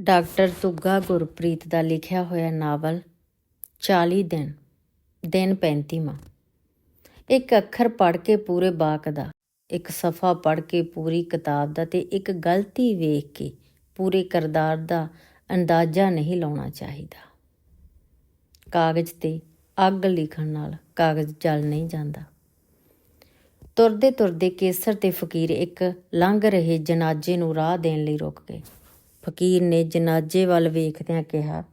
Doctor ਤੁੱਗਾ Gurpreet ਦਾ ਲਿਖਿਆ ਹੋਇਆ novel 40 ਦਿਨ ਦਿਨ 35ਵਾਂ ਇੱਕ ਅੱਖਰ ਪੜ੍ਹ ਕੇ ਪੂਰੇ ਬਾਕ ਦਾ, ਇੱਕ ਸਫਾ ਪੜ੍ਹ ਕੇ ਪੂਰੀ ਕਿਤਾਬ ਦਾ ਤੇ ਇੱਕ ਗਲਤੀ ਵੇਖ ਕੇ ਪੂਰੇ ਕਰਦਾਰ ਦਾ ਅੰਦਾਜ਼ਾ ਨਹੀਂ ਲਾਉਣਾ ਚਾਹੀਦਾ। ਕਾਗਜ਼ ਤੇ ਅੱਗ ਲਿਖਣ ਨਾਲ ਕਾਗਜ਼ ਜਲ ਨਹੀਂ ਜਾਂਦਾ। ਤੁਰਦੇ ਤੁਰਦੇ ਕੇਸਰ ਤੇ ਫਕੀਰ ਇੱਕ ਲੰਘ ਰਹੇ ਜਨਾਜ਼ੇ ਨੂੰ ਰਾਹ ਦੇਣ ਲਈ ਰੁਕ ਗਏ। ਫਕੀਰ ਨੇ ਜਨਾਜ਼ੇ ਵੱਲ ਵੇਖਦਿਆਂ ਕਿਹਾ,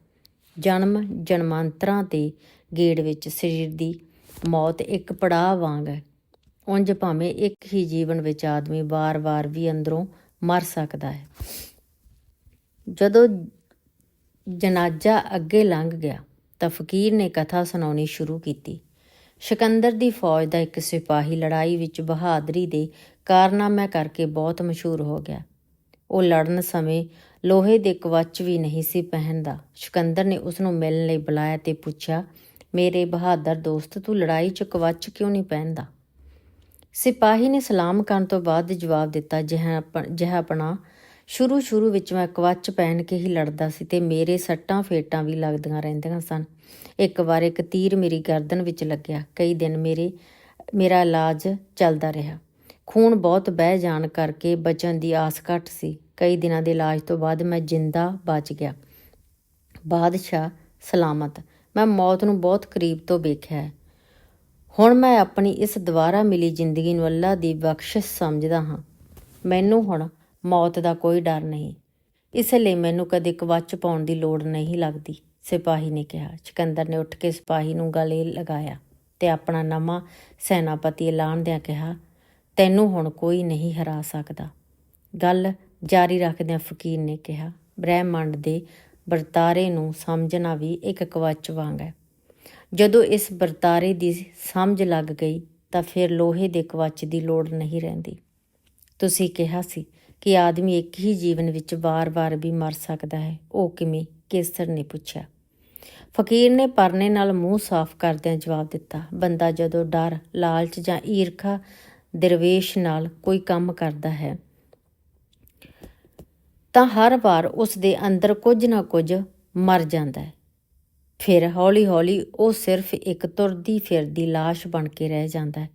ਜਨਮ ਜਨਮਾਂਤਰਾਂ ਦੇ ਗੇੜ ਵਿੱਚ ਸਰੀਰ ਦੀ ਮੌਤ ਇੱਕ ਪੜਾਅ ਵਾਂਗ ਹੈ। ਉਂਝ ਭਾਵੇਂ ਇੱਕ ਹੀ ਜੀਵਨ ਵਿੱਚ ਆਦਮੀ ਵਾਰ-ਵਾਰ ਵੀ ਅੰਦਰੋਂ ਮਰ ਸਕਦਾ ਹੈ। ਜਦੋਂ ਜਨਾਜ਼ਾ ਅੱਗੇ ਲੰਘ ਗਿਆ ਤਾਂ ਫਕੀਰ ਨੇ ਕਥਾ ਸੁਣਾਉਣੀ ਸ਼ੁਰੂ ਕੀਤੀ। ਸਿਕੰਦਰ ਦੀ ਫੌਜ ਦਾ ਇੱਕ ਸਿਪਾਹੀ ਲੜਾਈ ਵਿੱਚ ਬਹਾਦਰੀ ਦੇ ਕਾਰਨਾਮੇ ਕਰਕੇ ਬਹੁਤ ਮਸ਼ਹੂਰ ਹੋ ਗਿਆ। ਉਹ ਲੜਨ ਸਮੇਂ ਲੋਹੇ ਦੇ ਕਵਚ ਵੀ ਨਹੀਂ ਸੀ ਪਹਿਨਦਾ। ਸਿਕੰਦਰ ਨੇ ਉਸ ਨੂੰ ਮਿਲਣ ਲਈ ਬੁਲਾਇਆ ਤੇ ਪੁੱਛਿਆ, ਮੇਰੇ ਬਹਾਦਰ ਦੋਸਤ, ਤੂੰ ਲੜਾਈ 'ਚ ਕਵਚ ਕਿਉਂ ਨਹੀਂ ਪਹਿਨਦਾ? ਸਿਪਾਹੀ ਨੇ ਸਲਾਮ ਕਰਨ ਤੋਂ ਬਾਅਦ ਜਵਾਬ ਦਿੱਤਾ, ਜਿਹਾ ਜਿਹਾ ਆਪਣਾ ਸ਼ੁਰੂ ਸ਼ੁਰੂ ਵਿੱਚ ਮੈਂ ਕਵਚ ਪਹਿਨ ਕੇ ਹੀ ਲੜਦਾ ਸੀ ਤੇ ਮੇਰੇ ਸੱਟਾਂ ਫੇਟਾਂ ਵੀ ਲੱਗਦੀਆਂ ਰਹਿੰਦੀਆਂ ਸਨ। ਇੱਕ ਵਾਰ ਇੱਕ ਤੀਰ ਮੇਰੀ ਗਰਦਨ ਵਿੱਚ ਲੱਗਿਆ। ਕਈ ਦਿਨ ਮੇਰੇ, ਮੇਰਾ ਇਲਾਜ ਚੱਲਦਾ ਰਿਹਾ। ਖੂਨ ਬਹੁਤ ਬਹਿ ਜਾਣ ਕਰਕੇ ਬਚਣ ਦੀ ਆਸ ਘੱਟ ਸੀ। ਕਈ ਦਿਨਾਂ ਦੇ ਇਲਾਜ ਤੋਂ ਬਾਅਦ ਮੈਂ ਜਿੰਦਾ ਬਚ ਗਿਆ। ਬਾਦਸ਼ਾਹ ਸਲਾਮਤ। ਮੈਂ ਮੌਤ ਨੂੰ ਬਹੁਤ ਕਰੀਬ ਤੋਂ ਵੇਖਿਆ ਹੈ। ਹੁਣ ਮੈਂ ਆਪਣੀ ਇਸ ਦੁਬਾਰਾ ਮਿਲੀ ਜ਼ਿੰਦਗੀ ਨੂੰ ਅੱਲਾ ਦੀ ਬਖਸ਼ਿਸ਼ ਸਮਝਦਾ ਹਾਂ। ਮੈਨੂੰ ਹੁਣ ਮੌਤ ਦਾ ਕੋਈ ਡਰ ਨਹੀਂ। ਇਸ ਲਈ ਮੈਨੂੰ ਕਦੇ ਕਵਚ ਪਾਉਣ ਦੀ ਲੋੜ ਨਹੀਂ ਲੱਗਦੀ, ਸਿਪਾਹੀ ਨੇ ਕਿਹਾ। ਸਿਕੰਦਰ ਨੇ ਉੱਠ ਕੇ ਸਿਪਾਹੀ ਨੂੰ ਗਲੇ ਲਗਾਇਆ ਤੇ ਆਪਣਾ ਨਵਾਂ ਸੈਨਾਪਤੀ ਐਲਾਨਦਿਆਂ ਕਿਹਾ ਤੈਨੂੰ ਹੁਣ ਕੋਈ ਨਹੀਂ ਹਰਾ ਸਕਦਾ। ਗੱਲ ਜਾਰੀ ਰੱਖਦਿਆਂ ਫਕੀਰ ਨੇ ਕਿਹਾ, ਬ੍ਰਹਿਮੰਡ ਦੇ ਵਰਤਾਰੇ ਨੂੰ ਸਮਝਣਾ ਵੀ ਇੱਕ ਕਵਚ ਵਾਂਗ ਹੈ। ਜਦੋਂ ਇਸ ਵਰਤਾਰੇ ਦੀ ਸਮਝ ਲੱਗ ਗਈ ਤਾਂ ਫਿਰ ਲੋਹੇ ਦੇ ਕਵਚ ਦੀ ਲੋੜ ਨਹੀਂ ਰਹਿੰਦੀ। ਤੁਸੀਂ ਕਿਹਾ ਸੀ ਕਿ ਆਦਮੀ ਇੱਕ ਹੀ ਜੀਵਨ ਵਿੱਚ ਵਾਰ-ਵਾਰ ਵੀ ਮਰ ਸਕਦਾ ਹੈ। ਉਹ ਕਿਵੇਂ? ਕੇਸਰ ਨੇ ਪੁੱਛਿਆ। ਫਕੀਰ ਨੇ ਪਰਨੇ ਨਾਲ ਮੂੰਹ ਸਾਫ਼ ਕਰਦਿਆਂ ਜਵਾਬ ਦਿੱਤਾ, ਬੰਦਾ ਜਦੋਂ ਡਰ, ਲਾਲਚ ਜਾਂ ਈਰਖਾ ਦਰਵੇਸ਼ ਨਾਲ ਕੋਈ ਕੰਮ ਕਰਦਾ ਹੈ। ਤਾਂ ਹਰ ਵਾਰ ਉਸ ਦੇ ਅੰਦਰ ਕੁਝ ਨਾ ਕੁਝ ਮਰ ਜਾਂਦਾ ਹੈ। ਫਿਰ ਹੌਲੀ-ਹੌਲੀ ਉਹ ਸਿਰਫ ਇੱਕ ਤੁਰਦੀ ਫਿਰਦੀ লাশ ਬਣ ਕੇ ਰਹਿ ਜਾਂਦਾ ਹੈ।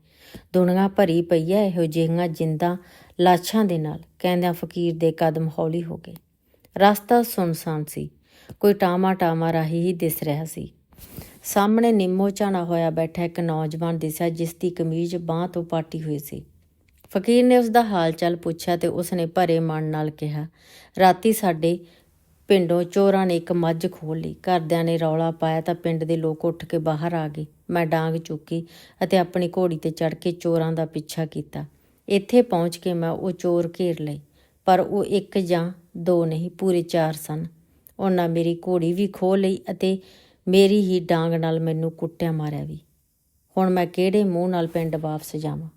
ਦੁਨੀਆ ਭਰੀ ਪਈ ਹੈ ਇਹੋ ਜਿਹੀਆਂ ਜਿੰਦਾਂ ਲਾਸ਼ਾਂ ਦੇ ਨਾਲ, ਕਹਿੰਦਿਆਂ ਫਕੀਰ ਦੇ ਕਦਮ ਹੌਲੀ ਹੋ ਗਏ। ਰਸਤਾ ਸੁਨਸਾਨ ਸੀ। ਕੋਈ ਟਾਮਾ ਟਾਮਾ ਰਾਹੀ ਹੀ ਦਿਸ ਰਿਹਾ ਸੀ। ਸਾਹਮਣੇ ਨਿੰਮੋ ਝਾਣਾ ਹੋਇਆ ਬੈਠਾ ਇੱਕ ਨੌਜਵਾਨ ਦਿਸਿਆ ਜਿਸ ਦੀ ਕਮੀਜ਼ ਬਾਹ ਤੋਂ ਪਾਟੀ ਹੋਈ ਸੀ। ਫਕੀਰ ਨੇ ਉਸ ਦਾ ਹਾਲ ਚਾਲ ਪੁੱਛਿਆ ਤੇ ਉਸ ਨੇ ਭਰੇ ਮਨ ਨਾਲ ਕਿਹਾ, ਰਾਤੀ ਸਾਡੇ ਪਿੰਡੋਂ ਚੋਰਾਂ ਨੇ ਇੱਕ ਮੱਝ ਖੋਲ ਲਈ। ਘਰਦਿਆਂ ਨੇ ਰੌਲਾ ਪਾਇਆ ਤਾਂ ਪਿੰਡ ਦੇ ਲੋਕ ਉੱਠ ਕੇ ਬਾਹਰ ਆ ਗਏ। ਮੈਂ ਡਾਂਗ ਚੁੱਕੀ ਅਤੇ ਆਪਣੀ ਘੋੜੀ ਤੇ ਚੜ ਕੇ ਚੋਰਾਂ ਦਾ ਪਿੱਛਾ ਕੀਤਾ। ਇੱਥੇ ਪਹੁੰਚ ਕੇ ਮੈਂ ਉਹ ਚੋਰ ਘੇਰ ਲਏ, ਪਰ ਉਹ ਇੱਕ ਜਾਂ ਦੋ ਨਹੀਂ, ਪੂਰੇ ਚਾਰ ਸਨ। ਉਹਨਾਂ ਮੇਰੀ ਘੋੜੀ ਵੀ ਖੋਹ ਲਈ ਅਤੇ ਮੇਰੀ ਹੀ ਡਾਂਗ ਨਾਲ ਮੈਨੂੰ ਕੁੱਟਿਆ ਮਾਰਿਆ ਵੀ। ਹੁਣ ਮੈਂ ਕਿਹੜੇ ਮੂੰਹ ਨਾਲ ਪਿੰਡ ਵਾਪਸ ਜਾਵਾਂ?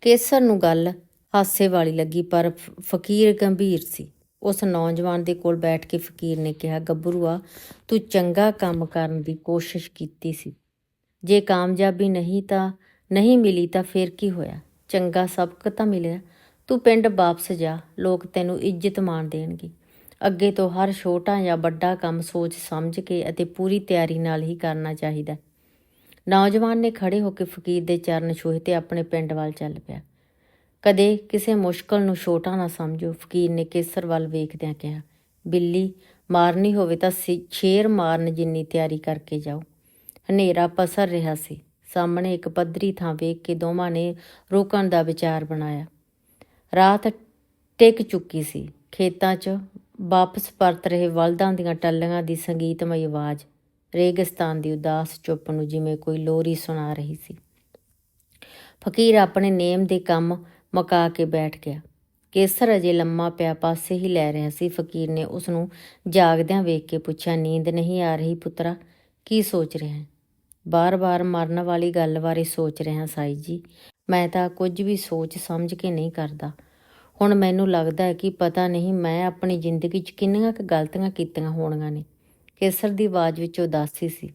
ਕੇਸਰ ਨੂੰ ਗੱਲ ਹਾਸੇ ਵਾਲੀ ਲੱਗੀ, ਪਰ ਫਕੀਰ ਗੰਭੀਰ ਸੀ। ਉਸ ਨੌਜਵਾਨ ਦੇ ਕੋਲ ਬੈਠ ਕੇ ਫਕੀਰ ਨੇ ਕਿਹਾ, ਗੱਭਰੂਆ, ਤੂੰ ਚੰਗਾ ਕੰਮ ਕਰਨ ਦੀ ਕੋਸ਼ਿਸ਼ ਕੀਤੀ ਸੀ। ਜੇ ਕਾਮਯਾਬੀ ਨਹੀਂ ਤਾਂ, ਨਹੀਂ ਮਿਲੀ ਤਾਂ ਫੇਰ ਕੀ ਹੋਇਆ? ਚੰਗਾ ਸਬਕ ਤਾਂ ਮਿਲਿਆ। ਤੂੰ ਪਿੰਡ ਵਾਪਸ ਜਾ, ਲੋਕ ਤੈਨੂੰ ਇੱਜ਼ਤ ਮਾਣ ਦੇਣਗੇ। ਅੱਗੇ ਤੋਂ ਹਰ ਛੋਟਾ ਜਾਂ ਵੱਡਾ ਕੰਮ ਸੋਚ ਸਮਝ ਕੇ ਅਤੇ ਪੂਰੀ ਤਿਆਰੀ ਨਾਲ ਹੀ ਕਰਨਾ ਚਾਹੀਦਾ ਨੌਜਵਾਨ ਨੇ ਖੜੇ ਹੋ ਕੇ ਫਕੀਰ ਦੇ ਚਰਨ ਛੂਹੇ ਤੇ ਆਪਣੇ ਪਿੰਡ ਵੱਲ ਚੱਲ ਪਿਆ। ਕਦੇ ਕਿਸੇ ਮੁਸ਼ਕਲ ਨੂੰ ਛੋਟਾ ਨਾ ਸਮਝੋ, ਫਕੀਰ ਨੇ ਕੇਸਰ ਵੱਲ ਵੇਖਦਿਆਂ ਕਿਹਾ, ਬਿੱਲੀ, ਮਾਰਨੀ ਹੋਵੇ ਤਾਂ ਸ਼ੇਰ ਮਾਰਨ ਜਿੰਨੀ ਤਿਆਰੀ ਕਰਕੇ ਜਾਓ। ਹਨੇਰਾ ਪਸਰ ਰਿਹਾ ਸੀ। ਸਾਹਮਣੇ ਇੱਕ ਪੱਧਰੀ ਥਾਂ ਵੇਖ ਕੇ ਦੋਵਾਂ ਨੇ ਰੁਕਣ ਦਾ ਵਿਚਾਰ ਬਣਾਇਆ। ਰਾਤ ਟਿਕ ਚੁੱਕੀ ਸੀ। ਖੇਤਾਂ 'ਚ ਵਾਪਸ ਪਰਤ ਰਹੇ ਵਲਦਾਂ ਦੀਆਂ ਟੱਲੀਆਂ ਦੀ ਸੰਗੀਤਮਈ ਆਵਾਜ਼, ਰੇਗਿਸਤਾਨ ਦੀ ਉਦਾਸ ਚੁੱਪ ਨੂੰ ਜਿਵੇਂ ਕੋਈ ਲੋਰੀ ਸੁਣਾ ਰਹੀ ਸੀ। ਫਕੀਰ ਆਪਣੇ ਨੇਮ ਦੇ ਕੰਮ ਮਕਾ ਕੇ ਬੈਠ ਗਿਆ। ਕੇਸਰ ਅਜੇ ਲੰਮਾ ਪਿਆ ਪਾਸੇ ਹੀ ਲੈ ਰਿਹਾ ਸੀ। ਫਕੀਰ ਨੇ ਉਸ ਨੂੰ ਜਾਗਦਿਆਂ ਵੇਖ ਕੇ ਪੁੱਛਿਆ, ਨੀਂਦ ਨਹੀਂ ਆ ਰਹੀ ਪੁੱਤਰਾ, ਕੀ ਸੋਚ ਰਿਹਾ ਹੈ? ਬਾਰ-ਬਾਰ ਮਰਨ ਵਾਲੀ ਗੱਲ ਬਾਰੇ ਸੋਚ ਰਿਹਾ ਸਾਈ ਜੀ। ਮੈਂ ਤਾਂ ਕੁਝ ਵੀ ਸੋਚ ਸਮਝ ਕੇ ਨਹੀਂ ਕਰਦਾ। ਹੁਣ ਮੈਨੂੰ ਲੱਗਦਾ ਹੈ ਕਿ ਪਤਾ ਨਹੀਂ ਮੈਂ ਆਪਣੀ ਜ਼ਿੰਦਗੀ 'ਚ ਕਿੰਨੀਆਂ ਕੁ ਗਲਤੀਆਂ ਕੀਤੀਆਂ ਹੋਣਗੀਆਂ ਨੇ। ਕੇਸਰ ਦੀ ਆਵਾਜ਼ ਵਿੱਚ ਉਦਾਸੀ ਸੀ।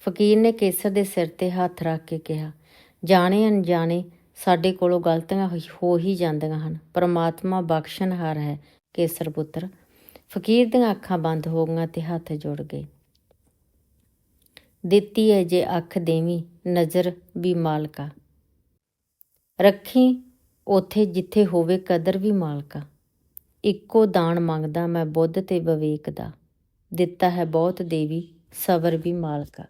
ਫਕੀਰ ਨੇ ਕੇਸਰ ਦੇ ਸਿਰ ਤੇ ਹੱਥ ਰੱਖ ਕੇ ਕਿਹਾ, ਜਾਣੇ ਅਣਜਾਣੇ, ਸਾਡੇ ਕੋਲੋਂ ਗਲਤੀਆਂ ਹੋ, ਹੀ ਜਾਂਦੀਆਂ ਹਨ। ਪਰਮਾਤਮਾ ਬਖਸ਼ਣਹਾਰ ਹੈ, ਕੇਸਰ ਪੁੱਤਰ। ਫਕੀਰ ਦੀਆਂ ਅੱਖਾਂ ਬੰਦ ਹੋ ਗਈਆਂ ਤੇ ਹੱਥ ਜੁੜ ਗਏ। ਦਿੱਤੀ ਹੈ ਜੇ ਅੱਖ ਦੇਵੀ, ਨਜ਼ਰ ਵੀ ਮਾਲਕਾ। ਰੱਖੀ ਉਥੇ ਜਿੱਥੇ ਹੋਵੇ ਕਦਰ ਵੀ ਮਾਲਕਾ ਇੱਕੋ ਦਾਨ ਮੰਗਦਾ ਮੈਂ ਬੁੱਧ ਤੇ ਵਿਵੇਕ ਦਾ। ਦਿੱਤਾ ਹੈ ਬਹੁਤ ਦੇਵੀ, ਸਬਰ ਵੀ ਮਾਲਕਾ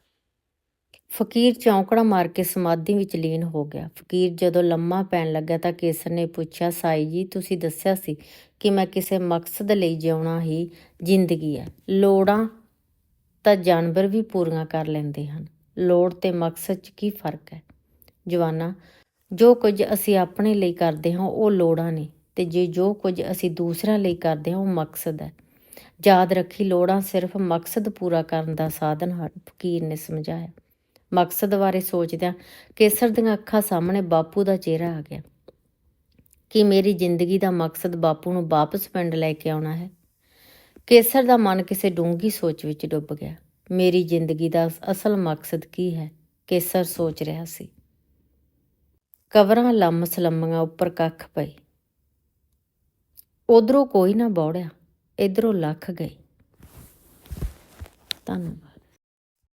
ਫਕੀਰ ਚੌਂਕੜਾ ਮਾਰ ਕੇ ਸਮਾਧੀ ਵਿੱਚ ਲੀਨ ਹੋ ਗਿਆ। ਫਕੀਰ ਜਦੋਂ ਲੰਮਾ ਪੈਣ ਲੱਗਾ ਤਾਂ ਕੇਸਰ ਨੇ ਪੁੱਛਿਆ, ਸਾਈ ਜੀ, ਤੁਸੀਂ ਦੱਸਿਆ ਸੀ ਕਿ ਮੈਂ ਕਿਸੇ ਮਕਸਦ ਲਈ ਜਿਉਣਾ ਹੀ ਜ਼ਿੰਦਗੀ ਹੈ। ਲੋੜਾਂ ਤਾਂ ਜਾਨਵਰ ਵੀ ਪੂਰੀਆਂ ਕਰ ਲੈਂਦੇ ਹਨ। ਲੋੜ ਤੇ ਮਕਸਦ 'ਚ ਕੀ ਫ਼ਰਕ ਹੈ? ਜਵਾਨਾ ਜੋ ਕੁਝ ਅਸੀਂ ਆਪਣੇ ਲਈ ਕਰਦੇ ਹਾਂ, ਉਹ ਲੋੜਾਂ ਨੇ। ਤੇ ਜੇ ਜੋ ਕੁਝ ਅਸੀਂ ਦੂਸਰਿਆਂ ਲਈ ਕਰਦੇ ਹਾਂ, ਉਹ ਮਕਸਦ ਹੈ। ਯਾਦ ਰੱਖੀ, ਲੋੜਾਂ ਸਿਰਫ ਮਕਸਦ ਪੂਰਾ ਕਰਨ ਦਾ ਸਾਧਨ ਹਨ, ਫਕੀਰ ਨੇ ਸਮਝਾਇਆ। ਮਕਸਦ ਬਾਰੇ ਸੋਚਦਿਆਂ ਕੇਸਰ ਦੀਆਂ ਅੱਖਾਂ ਸਾਹਮਣੇ ਬਾਪੂ ਦਾ ਚਿਹਰਾ ਆ ਗਿਆ। ਕਿ ਮੇਰੀ ਜ਼ਿੰਦਗੀ ਦਾ ਮਕਸਦ ਬਾਪੂ ਨੂੰ ਵਾਪਸ ਪਿੰਡ ਲੈ ਕੇ ਆਉਣਾ ਹੈ? ਕੇਸਰ ਦਾ ਮਨ ਕਿਸੇ ਡੂੰਗੀ ਸੋਚ ਵਿੱਚ ਡੁੱਬ ਗਿਆ। ਮੇਰੀ ਜ਼ਿੰਦਗੀ ਦਾ ਅਸਲ ਮਕਸਦ ਕੀ ਹੈ? ਕੇਸਰ ਸੋਚ ਰਿਹਾ ਸੀ। ਕਵਰਾਂ ਲੰਮ ਸਲੰਮੀਆਂ ਉੱਪਰ ਕੱਖ ਪਏ ਉਧਰੋਂ ਕੋਈ ਨਾ ਬੌੜਿਆ ਇਧਰੋਂ ਲੱਖ ਗਈ। ਧੰਨਵਾਦ।